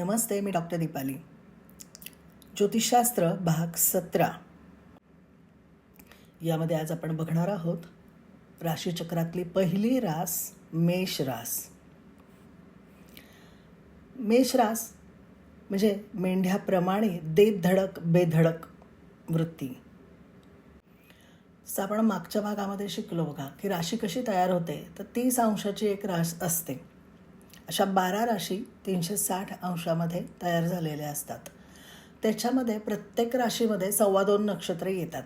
नमस्ते मी doctor Deepali. ज्योतिषशास्त्र भाग सतरा. यामध्ये आज आपण बघणार आहोत राशीचक्रातली पहिली रास मेष रास. मेष रास म्हणजे मेंढ्याप्रमाणे देतधडक बेधडक वृत्ती. असं आपण मागच्या भागामध्ये शिकलो बघा की राशी कशी तयार होते तर तीस अंशाची एक रास असते. अशा बारा राशी तीनशे साठ अंशामध्ये तयार झालेल्या असतात. त्याच्यामध्ये प्रत्येक राशीमध्ये सव्वा दोन नक्षत्र येतात.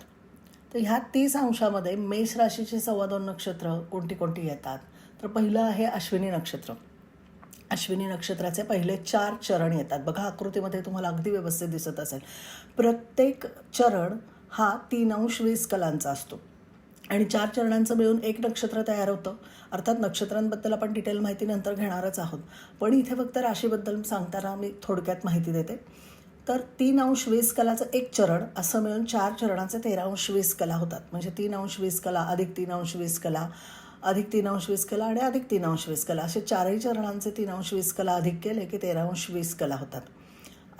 तर ह्या तीस अंशामध्ये मेष राशीची सव्वा दोन नक्षत्र कोणती कोणती येतात? तर पहिलं आहे अश्विनी नक्षत्र. अश्विनी नक्षत्राचे पहिले चार चरण येतात. बघा आकृतीमध्ये तुम्हाला अगदी व्यवस्थित दिसत असेल. प्रत्येक चरण हा तीन अंश वीस कलांचा असतो. आणि चार चरणांचं मिळून एक नक्षत्र तयार होतं. अर्थात नक्षत्रांबद्दल आपण डिटेल माहिती नंतर घेणारच आहोत. पण इथे फक्त राशीबद्दल सांगताना मी थोडक्यात माहिती देते. तर तीन अंश वीस कलाचं एक चरण असं मिळून चार चरणाचे तेरा अंश वीस कला होतात. म्हणजे तीन अंश वीस कला अधिक तीन अंश वीस कला अधिक तीन अंश वीस कला आणि अधिक तीन अंश वीस कला. असे चारही चरणांचे तीन अंश वीस कला अधिक केले की तेरा अंश वीस कला होतात.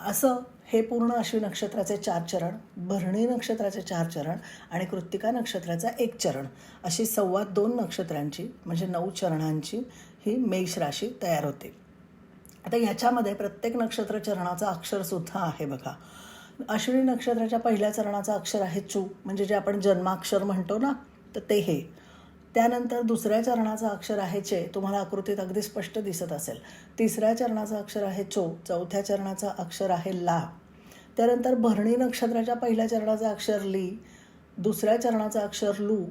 असं हे पूर्ण अश्वी नक्षत्राचे चार चरण भरणी नक्षत्राचे चार चरण आणि कृत्तिका नक्षत्राचा एक चरण. अशी सव्वा दोन नक्षत्रांची म्हणजे नऊ चरणांची ही मेष राशी तयार होते. आता ह्याच्यामध्ये प्रत्येक नक्षत्र चरणाचा अक्षरसुद्धा आहे बघा. अश्विनी नक्षत्राच्या पहिल्या चरणाचं अक्षर आहे चू म्हणजे जे आपण जन्माक्षर म्हणतो ना तर ते हे. त्यानंतर दुसऱ्या चरणाचं अक्षर आहे चे तुम्हाला आकृतीत अगदी स्पष्ट दिसत असेल. तिसऱ्या चरणाचं अक्षर आहे चो चौथ्या चरणाचं अक्षर आहे ला. त्यानंतर भरणी नक्षत्राच्या पहिल्या चरणाचं अक्षर ली दुसऱ्या चरणाचं अक्षर लू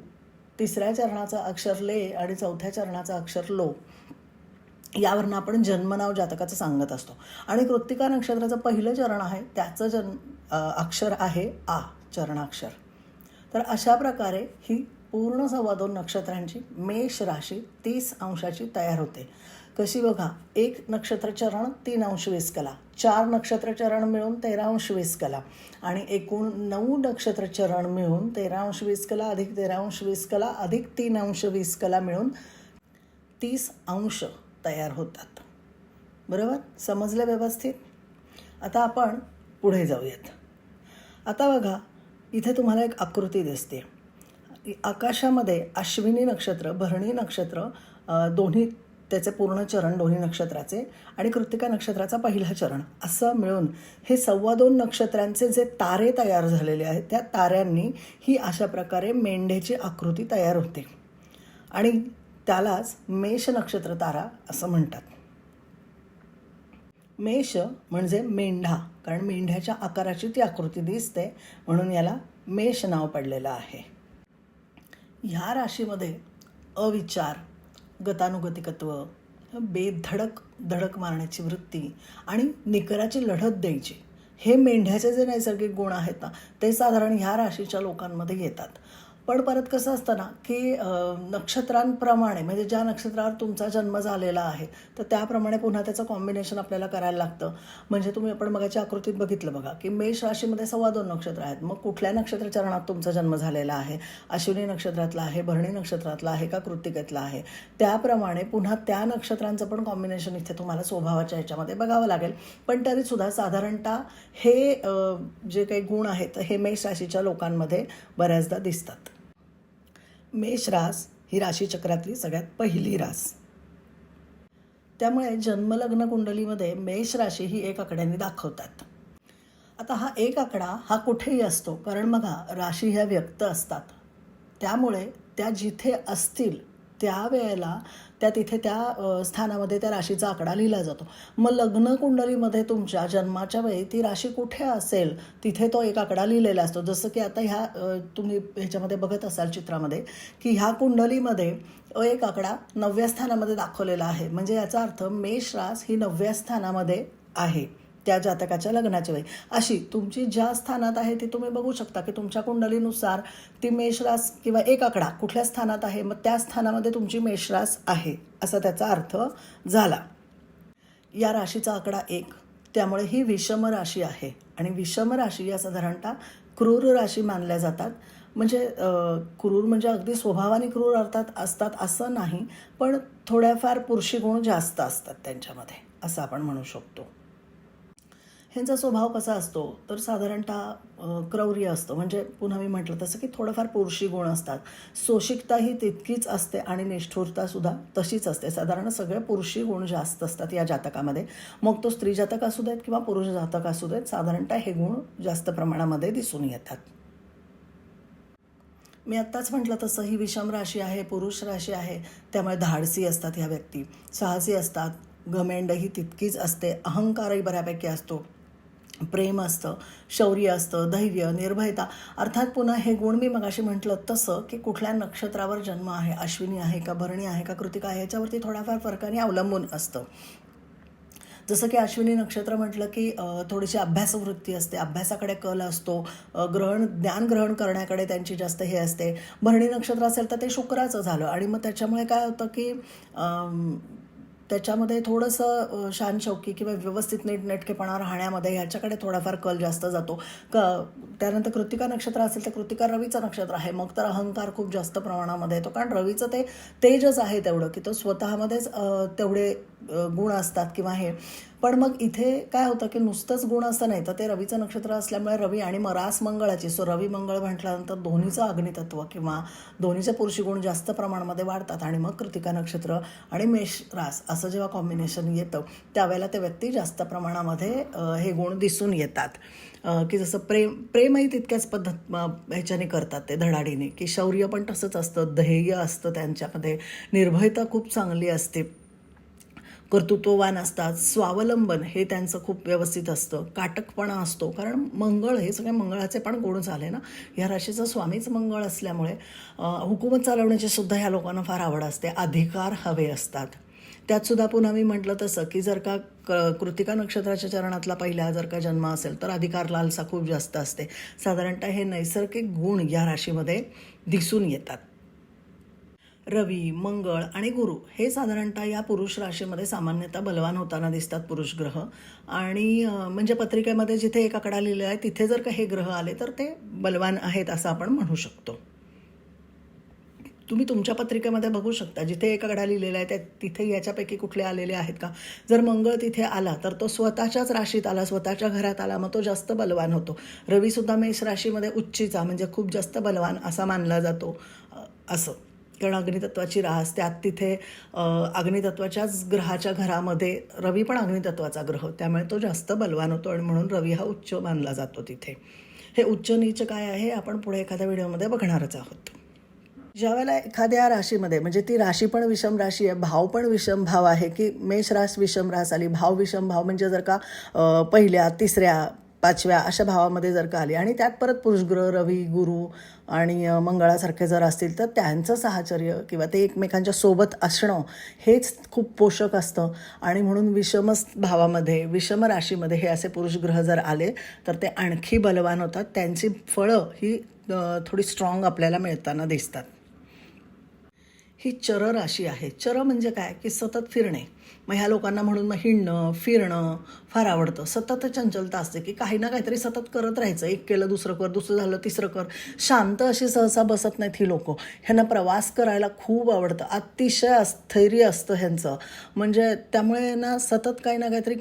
तिसऱ्या चरणाचं अक्षर ले आणि चौथ्या चरणाचं अक्षर लो. यावरनं आपण जन्मनाव जातकाचं सांगत असतो. आणि कृत्तिका नक्षत्राचं पहिलं चरण आहे त्याचं जन्म अक्षर आहे आ चरणाक्षर. तर अशा प्रकारे ही पूर्ण सव्वा दोन नक्षत्रांची मेष राशी तीस अंशाची तयार होते. कशी बघा एक नक्षत्रचरण तीन अंश वीस कला चार नक्षत्रचरण मिळून तेरा अंश वीस कला आणि एकूण नऊ नक्षत्रचरण मिळून तेरा अंश वीस कला अधिक तेरा अंश वीस कला अधिक तीन अंश वीस कला मिळून तीस अंश तयार होतात. बरोबर? समजलं व्यवस्थित? आता आपण पुढे जाऊयात. आता बघा इथे तुम्हाला एक आकृती दिसते. आकाशामध्ये अश्विनी नक्षत्र भरणी नक्षत्र दोन्ही त्याचे पूर्ण चरण दोन्ही नक्षत्राचे आणि कृतिका नक्षत्राचा पहिला चरण. असं मिळून हे सव्वा दोन नक्षत्रांचे जे तारे तयार झालेले आहेत त्या ताऱ्यांनी ही अशा प्रकारे मेंढ्याची आकृती तयार होते. आणि त्यालाच मेष नक्षत्र तारा असं म्हणतात. मेष म्हणजे मेंढा कारण मेंढ्याच्या आकाराची ती आकृती दिसते म्हणून याला मेष नाव पडलेलं आहे. ह्या राशीमध्ये अविचार गतानुगतिकत्व बेधडक धडक मारण्याची वृत्ती आणि निकराची लढत द्यायची. हे मेंढ्याचे जे नैसर्गिक गुण आहेत ना ते साधारण ह्या राशीच्या लोकांमध्ये येतात. पण परत कसं असतं ना की नक्षत्रांप्रमाणे म्हणजे ज्या नक्षत्रावर तुमचा जन्म झालेला आहे तर त्याप्रमाणे पुन्हा त्याचं कॉम्बिनेशन आपल्याला करायला लागतं. म्हणजे तुम्ही आपण मगाच्या आकृतीत बघितलं बघा की मेष राशीमध्ये सव्वा दोन नक्षत्र आहेत. मग कुठल्या नक्षत्र चरणात तुमचा जन्म झालेला आहे? अश्विनी नक्षत्रातला आहे भरणी नक्षत्रातला आहे का कृतिकेतला आहे? त्याप्रमाणे पुन्हा त्या नक्षत्रांचं पण कॉम्बिनेशन इथे तुम्हाला स्वभावाच्या ह्याच्यामध्ये बघावं लागेल. पण तरीसुद्धा साधारणतः हे जे काही गुण आहेत हे मेष राशीच्या लोकांमध्ये बऱ्याचदा दिसतात. मेष रास ही राशीचक्रातली सगळ्यात पहिली रास. त्यामुळे जन्मलग्न कुंडलीमध्ये मेष राशी ही एक आकड्याने दाखवतात. आता हा एक आकडा हा कुठेही असतो कारण बघा राशी ह्या व्यक्त असतात. त्यामुळे त्या जिथे असतील त्यावेळेला त्या तिथे त्या स्थानामध्ये त्या राशीचा आकडा लिहिला जातो. मग लग्न कुंडलीमध्ये तुमच्या जन्माच्या वेळी ती राशी कुठे असेल तिथे तो एक आकडा लिहिलेला असतो. जसं की आता ह्या तुम्ही ह्याच्यामध्ये बघत असाल चित्रामध्ये की ह्या कुंडलीमध्ये एक आकडा नवव्या स्थानामध्ये दाखवलेला आहे. म्हणजे याचा अर्थ मेष रास ही नवव्या स्थानामध्ये आहे. त्या जातकाच्या लग्नाच्या वेळी अशी तुमची ज्या स्थानात आहे ती तुम्ही बघू शकता की तुमच्या कुंडलीनुसार ती मेषरास किंवा एक आकडा कुठल्या स्थानात आहे मग त्या स्थानामध्ये तुमची मेषरास आहे असा त्याचा अर्थ झाला. या राशीचा आकडा एक. त्यामुळे ही विषम राशी आहे. आणि विषम राशी या साधारणतः क्रूर राशी मानल्या जातात. म्हणजे क्रूर म्हणजे अगदी स्वभावाने क्रूर अर्थात असतात असं नाही पण थोड्याफार पुरुषी गुण जास्त असतात त्यांच्यामध्ये असं आपण म्हणू शकतो. ह्यांचा स्वभाव कसा असतो? तर साधारणतः क्रौर्य असतं. म्हणजे पुन्हा मी म्हटलं तसं की थोडंफार पुरुषी गुण असतात. सोशिकता ही तितकीच असते आणि निष्ठुरतासुद्धा तशीच असते. साधारण सगळे पुरुषी गुण जास्त असतात या जातकामध्ये. मग तो स्त्री जातक असू देत किंवा पुरुष जातक असू देत साधारणतः हे गुण जास्त प्रमाणामध्ये दिसून येतात. मी आत्ताच म्हटलं तसं ही विषम राशी आहे पुरुष राशी आहे त्यामुळे धाडसी असतात ह्या व्यक्ती. साहसी असतात. घमेंड ही तितकीच असते. अहंकारही बऱ्यापैकी असतो. प्रेम असतं शौर्य असतं धैर्य निर्भयता. अर्थात पुन्हा हे गुण मी मगाशी म्हटलं तसं की कुठल्या नक्षत्रावर जन्म आहे अश्विनी आहे का भरणी आहे का कृतिका आहे याच्यावरती थोड्याफार फरकाने अवलंबून असतं. जसं की अश्विनी नक्षत्र म्हटलं की थोडीशी अभ्यासवृत्ती असते. अभ्यासाकडे कल असतो. ग्रहण ज्ञान ग्रहण करण्याकडे त्यांची जास्त हे असते. भरणी नक्षत्र असेल तर ते शुक्राचं झालं. आणि मग त्याच्यामुळे काय होतं की त्याच्यामध्ये थोडंसं शान शानशौकी किंवा व्यवस्थित नीटनेटकेपणा राहण्यामध्ये ह्याच्याकडे थोडाफार कल जास्त जातो. क त्यानंतर कृतिका नक्षत्र असेल तर कृतिका रवीचं नक्षत्र आहे. मग तर अहंकार खूप जास्त प्रमाणामध्ये येतो. कारण रवीचं ते तेजच आहे तेवढं की तो स्वतःमध्येच तेवढे गुण असतात किंवा हे पण मग इथे काय होतं की नुसतंच गुण असं नाही तर ते रवीचं नक्षत्र असल्यामुळे रवी आणि मग रास मंगळाची सो रवी मंगळ म्हटल्यानंतर दोन्हीचं अग्नितत्व किंवा दोन्हीचे पुरुषी गुण जास्त प्रमाणामध्ये वाढतात आणि मग कृतिका नक्षत्र आणि मेष रास असं जेव्हा कॉम्बिनेशन येतं त्यावेळेला ते व्यक्ती जास्त प्रमाणामध्ये हे गुण दिसून येतात. की जसं प्रेम प्रेमही तितक्याच पद्धत ह्याच्याने करतात ते धडाडीने की शौर्य पण तसंच असतं ध्येय असतं त्यांच्यामध्ये निर्भयता खूप चांगली असते. कर्तृत्ववान असतात स्वावलंबन हे त्यांचं खूप व्यवस्थित असतं काटकपणा असतो. कारण मंगळ हे सगळे मंगळाचे पण गुण झाले ना. ह्या राशीचा स्वामीच मंगळ असल्यामुळे हुकूमत चालवण्याची सुद्धा ह्या लोकांना फार आवड असते. अधिकार हवे असतात. त्यातसुद्धा पुन्हा मी म्हटलं तसं की जर का क कृतिका नक्षत्राच्या चरणातला पहिला जर का जन्म असेल तर अधिकार लालसा खूप जास्त असते. साधारणतः हे नैसर्गिक गुण या राशीमध्ये दिसून येतात. रवी मंगळ आणि गुरु हे साधारणतः या पुरुष राशीमध्ये सामान्यतः बलवान होताना दिसतात पुरुष ग्रह. आणि म्हणजे पत्रिकेमध्ये जिथे एक आकडा लिहिलेला आहे तिथे जर का हे ग्रह आले तर ते बलवान आहेत असं आपण म्हणू शकतो. तुम्ही तुमच्या पत्रिकेमध्ये बघू शकता जिथे एक आकडा लिहिलेला आहे त्या तिथे याच्यापैकी कुठले आलेले आहेत का? जर मंगळ तिथे आला तर तो स्वतःच्याच राशीत आला स्वतःच्या घरात आला मग तो जास्त बलवान होतो. रवीसुद्धा मेष राशीमध्ये उच्चीचा म्हणजे खूप जास्त बलवान असा मानला जातो असं. कारण अग्नितत्वाची रास त्यात तिथे अग्नितत्वाच्याच ग्रहाच्या घरामध्ये रवी पण अग्नितत्वाचा ग्रह. त्यामुळे तो जास्त बलवान होतो आणि म्हणून रवी हा उच्च मानला जातो तिथे. हे उच्च नीच काय आहे आपण पुढे एखाद्या व्हिडिओमध्ये बघणारच आहोत. ज्यावेळेला एखाद्या राशीमध्ये म्हणजे ती राशी पण विषम राशी आहे भाव पण विषम भाव आहे की मेष रास विषम रास आली भाव विषम भाव म्हणजे जर का पहिल्या तिसऱ्या पाचव्या अशा भावामध्ये जर का आली. आणि त्यात परत पुरुषग्रह रवी गुरु आणि मंगळासारखे जर असतील तर त्यांचं साहचर्य किंवा ते एकमेकांच्या सोबत असणं हेच खूप पोषक असतं. आणि म्हणून विषमच भावामध्ये विषम राशीमध्ये हे असे पुरुषग्रह जर आले तर ते आणखी बलवान होतात. त्यांची फळं ही थोडी स्ट्रॉंग आपल्याला मिळताना दिसतात. ही चर राशी आहे. चर म्हणजे काय? की सतत फिरणे. मग ह्या लोकांना म्हणून मग हिंडणं फिरणं फार आवडतं. सतत चंचलता असते की काही ना काहीतरी सतत करत राहायचं. एक केलं दुसरं कर दुसरं झालं तिसरं कर. शांत अशी सहसा बसत नाहीत ही लोकं. ह्यांना प्रवास करायला खूप आवडतं. अतिशय स्थैर्य असतं ह्यांचं. म्हणजे त्यामुळे ना सतत काही ना काहीतरी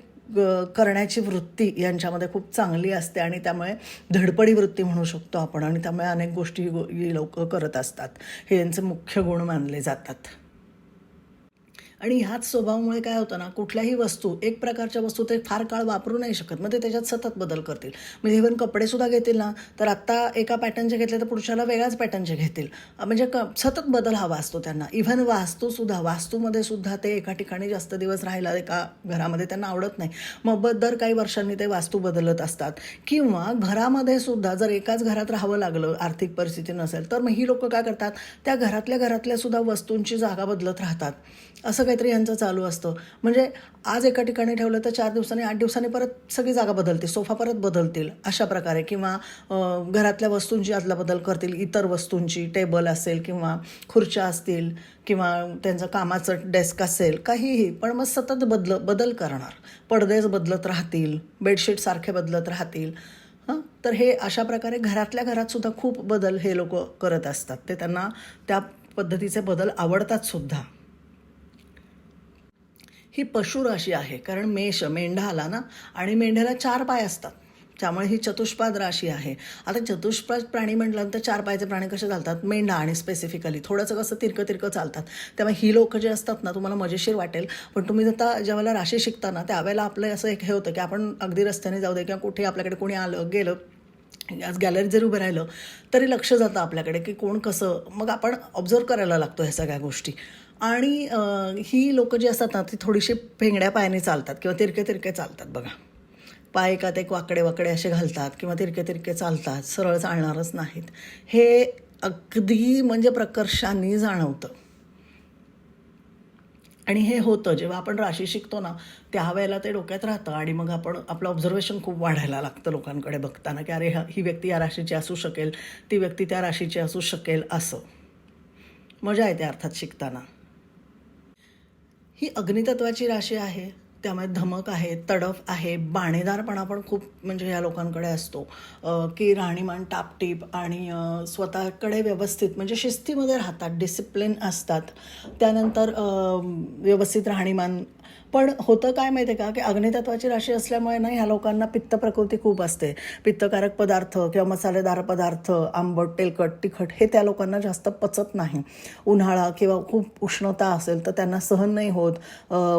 करण्याची वृत्ती यांच्यामध्ये खूप चांगली असते आणि त्यामुळे धडपडी वृत्ती म्हणू शकतो आपण. आणि त्यामुळे अनेक गोष्टी ही लोक करत असतात. हे यांचे मुख्य गुण मानले जातात. आणि ह्याच स्वभावामुळे काय होतं ना कुठल्याही वस्तू एक प्रकारच्या वस्तू ते फार काळ वापरू नाही शकत. मग ते त्याच्यात सतत बदल करतील. म्हणजे इव्हन कपडेसुद्धा घेतील ना तर आत्ता एका पॅटर्नचे घेतले तर पुरुषाला वेगळ्याच पॅटर्नचे घेतील. म्हणजे क सतत बदल हवा असतो त्यांना. इव्हन वास्तूसुद्धा वास्तूमध्ये सुद्धा ते एका ठिकाणी जास्त दिवस राहायला एका घरामध्ये त्यांना आवडत नाही. मग दर काही वर्षांनी ते वास्तू बदलत असतात. किंवा घरामध्ये सुद्धा जर एकाच घरात राहावं लागलं आर्थिक परिस्थिती नसेल तर मग ही लोक काय करतात? त्या घरातल्या घरातल्या सुद्धा वस्तूंची जागा बदलत राहतात. असं काहीतरी यांचं चालू असतं. म्हणजे आज एका ठिकाणी ठेवलं तर चार दिवसांनी आठ दिवसांनी परत सगळी जागा बदलते सोफा परत बदलतील अशा प्रकारे. किंवा घरातल्या वस्तूंची आदला बदल करतील इतर वस्तूंची टेबल असेल किंवा खुर्च्या असतील किंवा त्यांचं कामाचं डेस्क असेल काहीही. पण मग सतत बदल बदल करणार. पडदेच बदलत राहतील बेडशीट सारखे बदलत राहतील. हं? तर हे अशा प्रकारे घरातल्या घरातसुद्धा खूप बदल हे लोक करत असतात. ते त्यांना त्या पद्धतीचे बदल आवडतात सुद्धा. ही पशु राशी आहे. कारण मेष मेंढा आला ना आणि मेंढ्याला चार पाय असतात. त्यामुळे ही चतुष्पाद राशी आहे. आता चतुष्पाद प्राणी म्हटल्यानंतर चार पायचे प्राणी कसे चालतात? मेंढा आणि स्पेसिफिकली थोडंसं कसं तिरकं तिरकं चालतात. त्यामुळे ही लोक जे असतात ना तुम्हाला मजेशीर वाटेल. पण तुम्ही आता ज्यावेळेला राशी शिकता ना त्यावेळेला आपलं असं एक हे होतं की आपण अगदी रस्त्याने जाऊ दे किंवा कुठे आपल्याकडे कोणी आलं गेलं म्हणजे आज गॅलरी जरी उभं राहिलं तरी लक्ष जातं आपल्याकडे की कोण कसं मग आपण ऑब्झर्व करायला लागतो ह्या सगळ्या गोष्टी. आणि ही लोकं जी असतात ना ती थोडीशी फेंगड्या पायाने चालतात किंवा तिरके तिरके चालतात बघा. पाय एकात एक वाकडे वाकडे असे घालतात किंवा तिरके तिरके चालतात सरळ चालणारच नाहीत. हे अगदी म्हणजे प्रकर्षाने जाणवतं. आणि हे होतं जेव्हा आपण राशी शिकतो ना त्यावेळेला ते डोक्यात राहतं आणि मग आपण आपलं ऑब्झर्वेशन खूप वाढायला लागतं लोकांकडे बघताना की अरे ही व्यक्ती या राशीची असू शकेल ती व्यक्ती त्या राशीची असू शकेल असं. मजा येते अर्थात शिकताना. ही अग्नितत्वाची राशी आहे. त्यामुळे धमक आहे तडफ आहे बाणेदारपणा पण खूप म्हणजे या लोकांकडे असतो. की राहणीमान टापटीप आणि स्वतःकडे व्यवस्थित म्हणजे शिस्तीमध्ये राहतात डिसिप्लिन असतात. त्यानंतर व्यवस्थित राहणीमान पण होतं काय माहिती आहे का? की अग्नितत्वाची राशी असल्यामुळे ना ह्या लोकांना पित्त प्रकृती खूप असते. पित्तकारक पदार्थ किंवा मसालेदार पदार्थ आंबट तेलकट तिखट हे त्या लोकांना जास्त पचत नाही. उन्हाळा किंवा खूप उष्णता असेल तर त्यांना सहन नाही होत.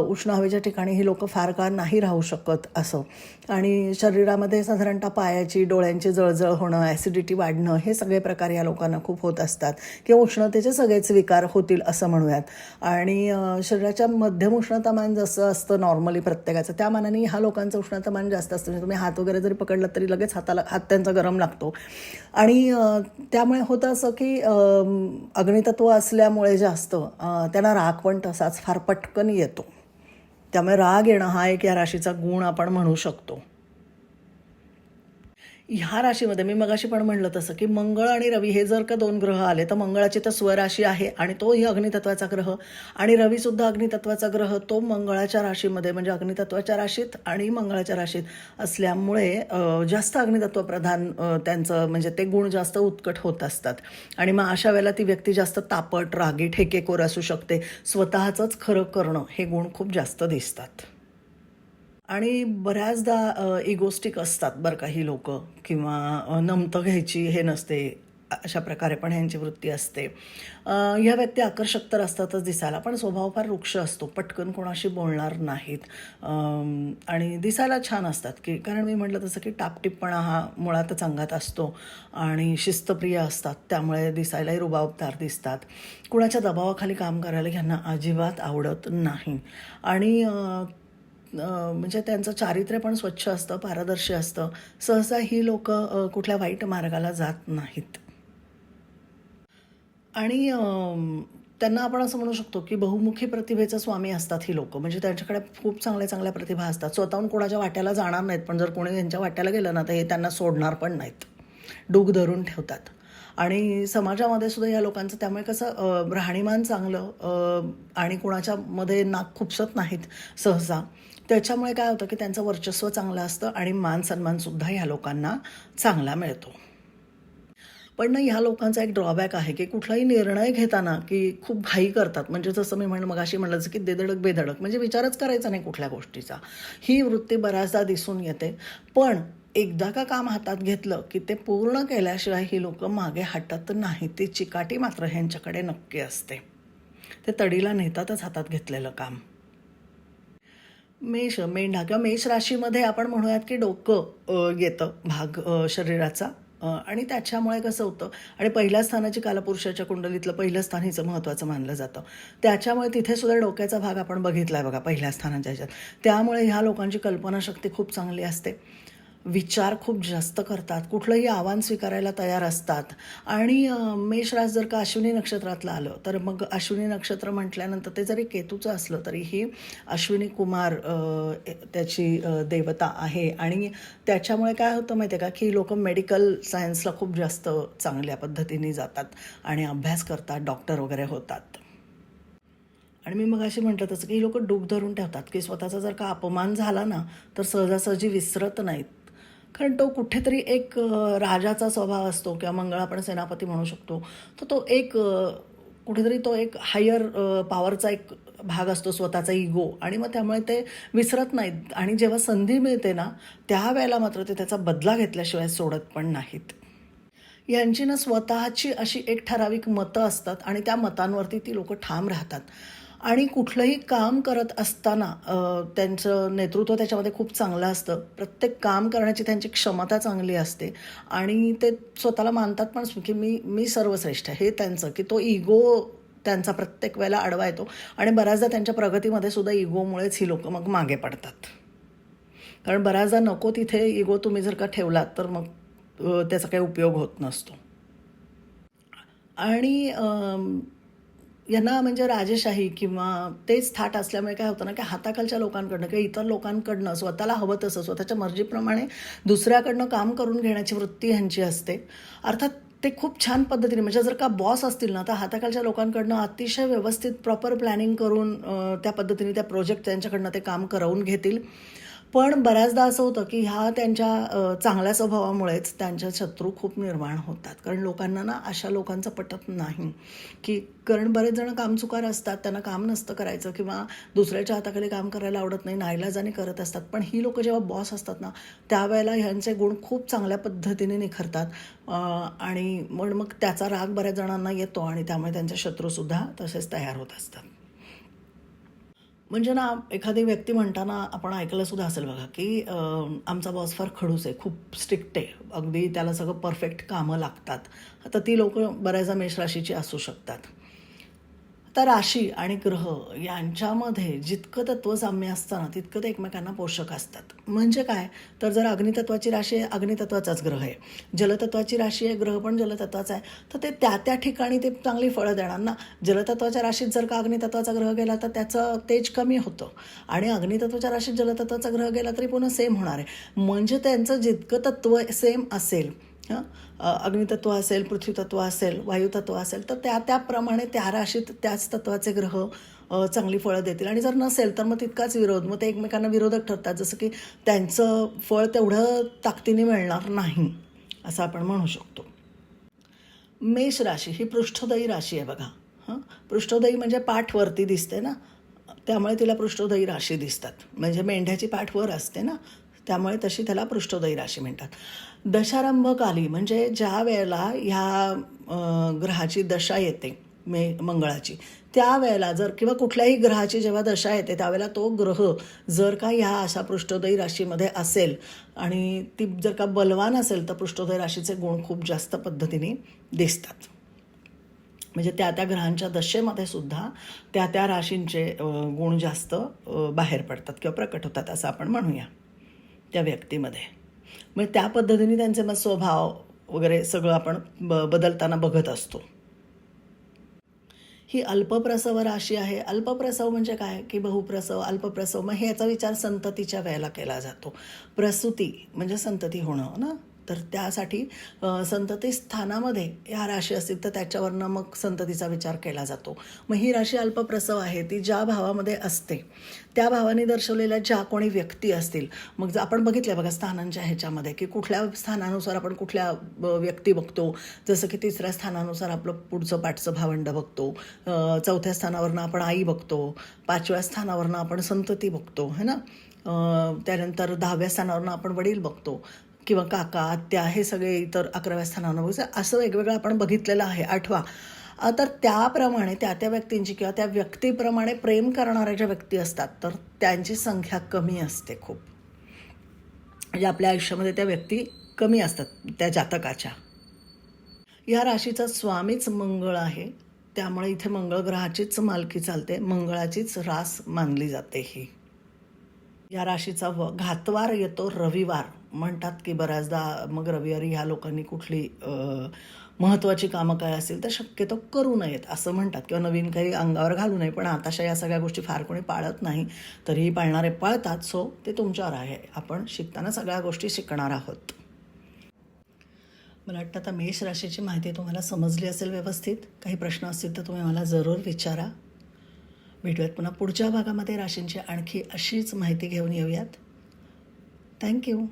उष्ण हवेच्या ठिकाणी ही लोकं फार काळ नाही राहू शकत असं. आणि शरीरामध्ये साधारणतः पायाची डोळ्यांची जळजळ होणं ॲसिडिटी वाढणं हे सगळे प्रकार या लोकांना खूप होत असतात. किंवा उष्णतेचे सगळेच विकार होतील असं म्हणूयात. आणि शरीराच्या मध्यम उष्णतामान जसं असतं नॉर्मली प्रत्येकाचं त्या मानाने ह्या लोकांचं उष्णतामान जास्त असतं. म्हणजे तुम्ही हात वगैरे जरी पकडलं तरी लगेच हाताला हात त्यांचा गरम लागतो. आणि त्यामुळे होतं असं की अग्नितत्व असल्यामुळे जास्त त्यांना राग पण तसाच फार पटकन येतो. त्यामुळे राग येणं हा एक या राशीचा गुण आपण म्हणू शकतो. ह्या राशीमध्ये मी मगाशी पण म्हणलं तसं की मंगळ आणि रवी हे जर का दोन ग्रह आले तर मंगळाची तर स्वराशी आहे आणि तोही अग्नितत्वाचा ग्रह. आणि रवीसुद्धा अग्नितत्वाचा ग्रह तो मंगळाच्या राशीमध्ये म्हणजे अग्नितत्वाच्या राशीत आणि मंगळाच्या राशीत असल्यामुळे जास्त अग्नितत्व प्रधान त्यांचं म्हणजे ते गुण जास्त उत्कट होत असतात. आणि मग अशा वेळेला ती व्यक्ती जास्त तापट रागी ठेकेकोर असू शकते. स्वतःचंच खरं करणं हे गुण खूप जास्त दिसतात. आणि बऱ्याचदा इगोस्टिक असतात बरं काही लोक किंवा नमतं घ्यायची हे नसते अशा प्रकारे पण ह्यांची वृत्ती असते. ह्या व्यक्ती आकर्षक तर असतातच दिसायला पण स्वभाव फार वृक्ष असतो पटकन कोणाशी बोलणार नाहीत. आणि दिसायला छान असतात की कारण मी म्हटलं तसं की टापटिपणा हा मुळातच अंगात असतो आणि शिस्तप्रिय असतात त्यामुळे दिसायलाही रुबाबदार दिसतात. कुणाच्या दबावाखाली काम करायला ह्यांना अजिबात आवडत नाही. आणि म्हणजे त्यांचं चारित्र्य पण स्वच्छ असतं पारदर्शी असतं. सहसा ही लोक कुठल्या वाईट मार्गाला जात नाहीत. आणि त्यांना आपण असं म्हणू शकतो की बहुमुखी प्रतिभेचं स्वामी असतात ही लोक. म्हणजे त्यांच्याकडे खूप चांगल्या चांगल्या प्रतिभा असतात. स्वतःहून कोणाच्या वाट्याला जाणार नाहीत पण जर कोणी त्यांच्या वाट्याला गेलं ना तर हे त्यांना सोडणार पण नाहीत. डूग धरून ठेवतात. आणि समाजामध्ये सुद्धा या लोकांचं त्यामुळे कसं राहणीमान चांगलं आणि कोणाच्यामध्ये नाक खुपसत नाहीत सहसा. त्याच्यामुळे काय होतं की त्यांचं वर्चस्व चांगलं असतं आणि मान सन्मानसुद्धा ह्या लोकांना चांगला मिळतो. पण ना ह्या लोकांचा एक ड्रॉबॅक आहे की कुठलाही निर्णय घेताना की खूप घाई करतात. म्हणजे जसं मी म्हण मगाशी म्हणलं जसं की देदडक बेधडक म्हणजे विचारच करायचा नाही कुठल्या गोष्टीचा. ही वृत्ती बऱ्याचदा दिसून येते. पण एकदा का काम हातात घेतलं की ते पूर्ण केल्याशिवाय ही लोकं मागे हटत नाही ती चिकाटी मात्र ह्यांच्याकडे नक्की असते. ते तडीला नेतातच हातात घेतलेलं काम. मेष मेंढा किंवा मेष राशीमध्ये आपण म्हणूयात की डोकं येतं भाग शरीराचा. आणि त्याच्यामुळे कसं होतं? आणि पहिल्या स्थानाची कालपुरुषाच्या कुंडलीतलं पहिलं स्थान हिचं महत्त्वाचं मानलं जातं. त्याच्यामुळे तिथे सुद्धा डोक्याचा भाग आपण बघितला आहे बघा पहिल्या स्थानाच्या ह्याच्यात. त्यामुळे ह्या लोकांची कल्पनाशक्ती खूप चांगली असते. विचार खूप जास्त करतात. कुठलंही आव्हान स्वीकारायला तयार असतात. आणि मेषराज जर का अश्विनी नक्षत्रातलं आलं तर मग अश्विनी नक्षत्र म्हटल्यानंतर ते जरी केतूचं असलं तरीही अश्विनी कुमार त्याची देवता आहे. आणि त्याच्यामुळे काय होतं माहिती आहे का की लोक मेडिकल सायन्सला खूप जास्त चांगल्या पद्धतीने जातात आणि अभ्यास करतात डॉक्टर वगैरे होतात. आणि मी मग अशी म्हटलं तसं की लोक डूब धरून ठेवतात की स्वतःचा जर का अपमान झाला ना तर सहजासहजी विसरत नाहीत. कारण तो कुठेतरी एक राजाचा स्वभाव असतो किंवा मंगळ आपण सेनापती म्हणू शकतो. तर तो एक कुठेतरी तो एक हायर पॉवरचा एक भाग असतो स्वतःचा इगो आणि मग त्यामुळे ते विसरत नाहीत. आणि जेव्हा संधी मिळते ना त्यावेळेला मात्र ते त्याचा बदला घेतल्याशिवाय सोडत पण नाहीत. यांची ना स्वतःची अशी एक ठराविक मतं असतात आणि त्या मतांवरती ती लोक ठाम राहतात. आणि कुठलंही काम करत असताना त्यांचं नेतृत्व त्याच्यामध्ये खूप चांगलं असतं. प्रत्येक काम करण्याची त्यांची क्षमता चांगली असते. आणि ते स्वतःला मानतात पण की मी मी सर्वश्रेष्ठ आहे. हे त्यांचं की तो इगो त्यांचा प्रत्येक वेळेला आडवा येतो. आणि बऱ्याचदा त्यांच्या प्रगतीमध्ये सुद्धा इगोमुळेच ही लोक मग मागे पडतात. कारण बऱ्याचदा नको तिथे इगो तुम्ही जर का ठेवलात तर मग त्याचा काही उपयोग होत नसतो. आणि यांना म्हणजे राजेशाही किंवा तेच थाट असल्यामुळे काय होतं ना की हाताखालच्या लोकांकडनं किंवा इतर लोकांकडनं स्वतःला हवं तसं स्वतःच्या मर्जीप्रमाणे दुसऱ्याकडनं काम करून घेण्याची वृत्ती ह्यांची असते. अर्थात ते खूप छान पद्धतीने म्हणजे जर का बॉस असतील ना तर हाताखालच्या लोकांकडनं अतिशय व्यवस्थित प्रॉपर प्लॅनिंग करून त्या पद्धतीने त्या प्रोजेक्ट त्यांच्याकडनं ते काम करवून घेतील. पण बऱ्याचदा असं होतं की ह्या त्यांच्या चांगल्या स्वभावामुळेच त्यांच्या शत्रू खूप निर्माण होतात. कारण लोकांना ना अशा लोकांचं पटत नाही की कारण बरेच जण कामचुकार असतात त्यांना काम नसतं करायचं किंवा दुसऱ्याच्या हाताखाली काम करायला आवडत नाही नाईलाजाने करत असतात. पण ही लोक जेव्हा बॉस असतात ना त्यावेळेला ह्यांचे गुण खूप चांगल्या पद्धतीने निखरतात. आणि मग मग त्याचा राग बऱ्याच जणांना येतो आणि त्यामुळे त्यांचे शत्रूसुद्धा तसेच तयार होत असतात. म्हणजे ना एखादी व्यक्ती म्हणताना आपण ऐकलं सुद्धा असेल बघा की आमचा बॉस फार खडूस आहे खूप स्ट्रिक्ट आहे. अगदी त्याला सगळं परफेक्ट कामं लागतात. आता ती लोक बऱ्याचदा मेषराशीची असू शकतात. तर राशी आणि ग्रह यांच्यामध्ये जितकं तत्वसाम्य असतं ना तितकं ते एकमेकांना पोषक असतात. म्हणजे काय? तर जर अग्नितत्वाची राशी आहे अग्नितत्वाचाच ग्रह आहे. जलतत्वाची राशी आहे ग्रह पण जलतत्वाचा आहे. तर ते त्या त्या ठिकाणी ते चांगली फळं देणार ना. जलतत्वाच्या राशीत जर का अग्नितत्वाचा ग्रह गेला तर त्याचं तेज कमी होतं. आणि अग्नितत्वाच्या राशीत जलतत्वाचा ग्रह गेला तरी पुन्हा सेम होणार आहे. म्हणजे त्यांचं जितकं तत्व सेम असेल अग्नितत्व असेल पृथ्वीतत्व असेल वायुतत्व असेल तर त्या त्याप्रमाणे त्या राशीत त्याच तत्वाचे ग्रह चांगली फळं देतील. आणि जर नसेल तर मग तितकाच विरोध. मग ते एकमेकांना विरोधक ठरतात. जसं की त्यांचं फळ तेवढं ताकदीने मिळणार नाही असं आपण म्हणू शकतो. मेष राशी ही पृष्ठदयी राशी आहे बघा. हां? पृष्ठोदयी म्हणजे पाठ वरती दिसते ना? त्यामुळे तिला पृष्ठोदयी राशी दिसतात. म्हणजे मेंढ्याची पाठ वर असते ना? त्यामुळे तशी त्याला पृष्ठोदयी राशी म्हणतात. दशारंभकाली म्हणजे ज्या वेळेला ह्या ग्रहाची दशा येते मे मंगळाची त्यावेळेला जर किंवा कुठल्याही ग्रहाची जेव्हा दशा येते त्यावेळेला तो ग्रह जर का ह्या अशा पृष्ठोदयी राशीमध्ये असेल आणि ती जर का बलवान असेल तर पृष्ठोदय राशीचे गुण खूप जास्त पद्धतीने दिसतात. म्हणजे त्या त्या ग्रहांच्या दशेमध्ये सुद्धा त्या त्या राशींचे गुण जास्त बाहेर पडतात किंवा प्रकट होतात असं आपण म्हणूया. त्या व्यक्तीमध्ये. मग त्या पद्धतीने त्यांचे मग स्वभाव वगैरे सगळं आपण ब बदलताना बघत असतो. ही अल्पप्रसव राशी आहे. अल्पप्रसव म्हणजे काय? की बहुप्रसव अल्पप्रसव. मग ह्याचा विचार संततीच्या वेळेला केला जातो. प्रसूती म्हणजे संतती होणं ना? तर त्यासाठी संतती स्थानामध्ये ह्या राशी असतील तर त्याच्यावरनं मग संततीचा विचार केला जातो. मग ही राशी अल्पप्रसव आहे ती ज्या भावामध्ये असते त्या भावाने दर्शवलेल्या ज्या कोणी व्यक्ती असतील मग जर आपण बघितलं बघा स्थानांच्या ह्याच्यामध्ये की कुठल्या स्थानानुसार आपण कुठल्या व्यक्ती बघतो जसं की तिसऱ्या स्थानानुसार आपलं पुढचं पाठचं भावंड बघतो चौथ्या स्थानावरनं आपण आई बघतो पाचव्या स्थानावरनं आपण संतती बघतो है ना? त्यानंतर दहाव्या स्थानावरनं आपण वडील बघतो किंवा काका आत्या हे सगळे इतर अकराव्या स्थानावर बघतो असं वेगवेगळं आपण बघितलेलं आहे आठवा. तर त्याप्रमाणे त्या त्या व्यक्तींची किंवा त्या व्यक्तीप्रमाणे प्रेम करणाऱ्या ज्या व्यक्ती असतात तर त्यांची संख्या कमी असते खूप. म्हणजे आपल्या आयुष्यामध्ये त्या व्यक्ती कमी असतात त्या जातकाच्या. या राशीचा स्वामीच मंगळ आहे त्यामुळे इथे मंगळ ग्रहाचीच मालकी चालते मंगळाचीच रास मानली जाते ही. या राशीचा व घातवार येतो रविवार. म्हणतात की बऱ्याचदा मग रविवारी ह्या लोकांनी कुठली महत्त्वाची कामं काय असतील तर शक्यतो करू नयेत असं म्हणतात. किंवा नवीन काही अंगावर घालू नये. पण आताशा या सगळ्या गोष्टी फार कोणी पाळत नाही. तरीही पाळणारे पाळतात. सो ते तुमच्यावर आहे. आपण शिकताना सगळ्या गोष्टी शिकणार आहोत. मला वाटतं आता मेष राशीची माहिती तुम्हाला समजली असेल व्यवस्थित. काही प्रश्न असतील तर तुम्ही मला जरूर विचारा. भेटूयात. पुन्हा पुढच्या भागामध्ये राशींची आणखी अशीच माहिती घेऊन येऊयात. थँक्यू